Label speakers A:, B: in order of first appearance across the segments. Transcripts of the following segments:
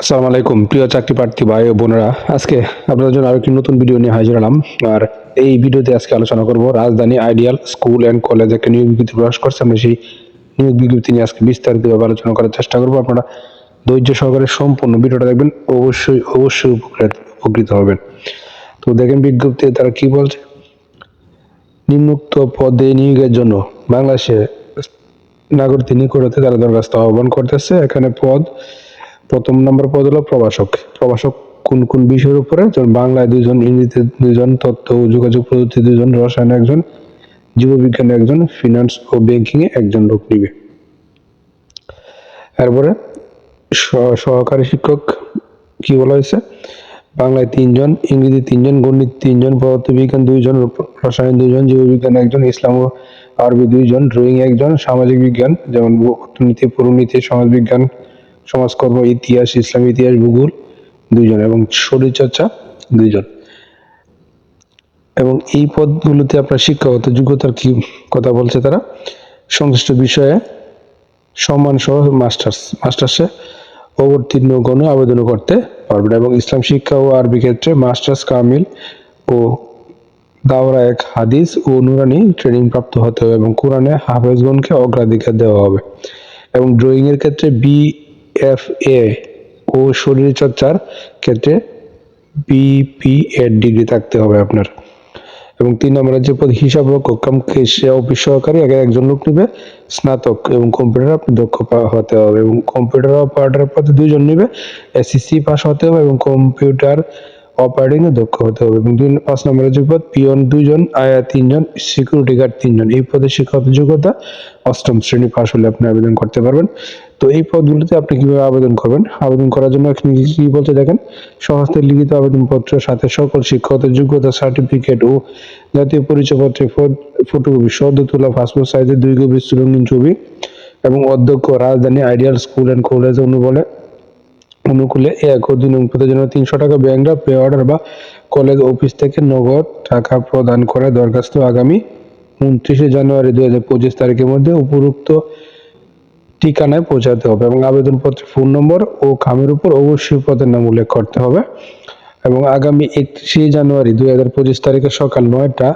A: আসসালামু আলাইকুম, প্রিয় চাকরি প্রার্থী ভাই ও বোনেরা। আজকে আপনাদের জন্য আরও একটি নতুন ভিডিও নিয়ে হাজির হলাম। আর এই ভিডিওতে আজকে আলোচনা করব রাজধানী আইডিয়াল স্কুল অ্যান্ড কলেজ একটা নিয়োগ বিজ্ঞপ্তি প্রকাশ করছে। আমরা সেই নিয়োগ বিজ্ঞপ্তি নিয়ে আজকে বিস্তারিতভাবে আলোচনা করার চেষ্টা করব। আপনারা ধৈর্য সহকারে সম্পূর্ণ ভিডিওটা দেখবেন, অবশ্যই অবশ্যই উপকৃত উপকৃত হবেন। তো দেখেন বিজ্ঞপ্তি তারা কি বলছে? নিম্নোক্ত পদে নিয়োগের জন্য বাংলাদেশে নাগরিক নিকটতে তারা দরখাস্ত আহ্বান করতেছে। এখানে পদ প্রথম নম্বর পদ হলো প্রভাষক। প্রভাষক কোন কোন বিষয়ের উপরে? বাংলায় দুজন ইংরেজিতে দুজন তথ্য ও যোগাযোগ প্রযুক্তি দুজন রসায়নে একজন, জীববিজ্ঞানে একজন ফিনান্স ও ব্যাংকিং এ একজন লোক নিবে। তারপরে সহ- সহকারী শিক্ষক কি বলা হয়েছে? বাংলায় তিনজন ইংরেজি তিনজন, গণিত তিনজন, পদার্থবিজ্ঞান দুইজন রসায়ন দুইজন, জীববিজ্ঞান একজন, ইসলাম ও আরবি দুইজন ড্রয়িং একজন, সামাজিক বিজ্ঞান, যেমন অর্থনীতি পুরনীতি সমাজবিজ্ঞান সমাজকর্ম, ইতিহাস, ইসলাম, ইতিহাস, ভূগোল দুইজন এবং শরীরচর্চা দুইজন। এবং এই পদগুলোতে আপনার শিক্ষাগত যোগ্যতার কি কথা বলছে তারা? সংশ্লিষ্ট বিষয়ে সম্মান সহ মাস্টার্স, মাস্টার্সে অবতীর্ণ গণ আবেদন করতে পারবেন এবং ইসলাম শিক্ষা ও আরবি ক্ষেত্রে মাস্টার্স, কামিল ও দাওরা এক হাদিস ও নুরানি ট্রেনিং প্রাপ্ত হতে হবে এবং কোরআনে হাফেজগণকে অগ্রাধিকার দেওয়া হবে। এবং ড্রয়িং এর ক্ষেত্রে বি এফ এ ও শরীরচর্চার ক্ষেত্রে বিপি এর ডিগ্রি থাকতে হবে আপনার। এবং তিন নম্বরের যে পদ হিসাব রক্ষক কাম অফিস সহকারী আগে একজন লোক নিবে, স্নাতক এবং কম্পিউটার আপনি দক্ষ হতে হবে এবং কম্পিউটার অপারেটর পদে দুইজন নিবে এসএসসি পাস হতে হবে এবং কম্পিউটার অপারেটিং এ দক্ষ হতে হবে। এবং দুই, পাঁচ নম্বরের যে পদ পিয়ন দুইজন, আয়া তিনজন, সিকিউরিটি গার্ড তিনজন। এই পদে শিক্ষাগত যোগ্যতা অষ্টম শ্রেণি পাস হলে আপনি আবেদন করতে পারবেন। তো এই পদগুলিতে আপনি কীভাবে আবেদন করবেন? আবেদন করার জন্য এখানে কি বলতে দেখেন? সহস্তের লিখিত আবেদনপত্রের সাথে সকল শিক্ষাগত যোগ্যতা সার্টিফিকেট ও জাতীয় পরিচয়পত্রের ফটোকপি সদ্য তোলা পাসপোর্ট সাইজের দুই কপি রঙিন ছবি এবং অধ্যক্ষ, রাজধানী আইডিয়াল স্কুল অ্যান্ড কলেজ অনুবলে, অনুকূলে এক ও দুই নং জন্য তিনশো টাকা ব্যাংক পে অর্ডার বা কলেজ অফিস থেকে নগদ টাকা প্রদান করে দরখাস্ত আগামী উনত্রিশে জানুয়ারি দুই হাজার পঁচিশ তারিখের মধ্যে উপরোক্ত ঠিকানায় পৌঁছাতে হবে এবং আবেদনপত্রের ফোন নম্বর ও খামের উপর অবশ্যই পদের নাম উল্লেখ করতে হবে। এবং আগামী একত্রিশে জানুয়ারি দুই হাজার পঁচিশ তারিখে সকাল নয়টা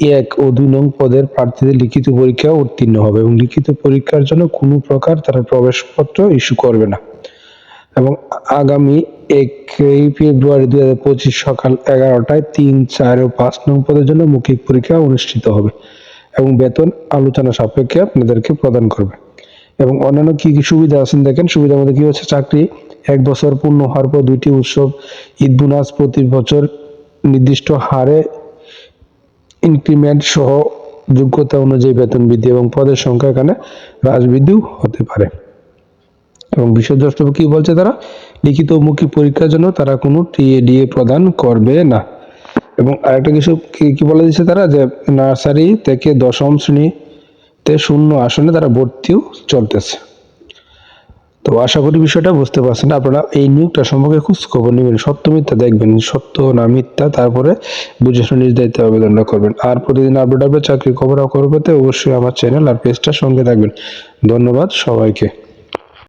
A: এক ও দুই নং পদের প্রার্থীদের লিখিত পরীক্ষা উত্তীর্ণ হবে এবং লিখিত পরীক্ষার জন্য কোনো প্রকার তারা প্রবেশপত্র ইস্যু করবে না। এবং আগামী একই ফেব্রুয়ারি দুই হাজার পঁচিশ সকাল এগারোটায় তিন, চার ও পাঁচ নং পদের জন্য মৌখিক পরীক্ষা অনুষ্ঠিত হবে এবং বেতন আলোচনা সাপেক্ষে আপনাদেরকে প্রদান করবে। এবং অন্যান্য কি কি সুবিধা আছেন দেখেন? সুবিধার মধ্যে কি হচ্ছে? চাকরি, এক বছর পূর্ণ হওয়ার পর দুইটি উৎসব, ঈদ বোনাস প্রতি বছর নির্দিষ্ট হারে ইনক্রিমেন্ট সহ যোগ্যতা অনুযায়ী বেতন বৃদ্ধি এবং পদের সংখ্যা এখানে হ্রাসবৃদ্ধিও হতে পারে। এবং বিশেষ দ্রষ্টব্য কি বলছে তারা? লিখিত ও মৌখিক পরীক্ষার জন্য তারা কোনো টিএডিএ প্রদান করবে না। এবং আরেকটা কিছু কি বলে দিচ্ছে তারা? যে নার্সারি থেকে দশম শ্রেণীতে শূন্য আসনে তারা ভর্তিও চলতেছে। তো আশা করি বিষয়টা বুঝতে পারছেন। আপনারা এই নিয়োগটা সম্পর্কে খুব খবর নেবেন, সত্য মিথ্যা দেখবেন, সত্য না মিথ্যা তারপরে বুঝে শুনে দায়িত্বে আবেদনটা করবেন। আর প্রতিদিন আপডেট আপডেট চাকরি খবর খবর পেতে অবশ্যই আমার চ্যানেল আর পেজটার সঙ্গে থাকবেন। ধন্যবাদ সবাইকে।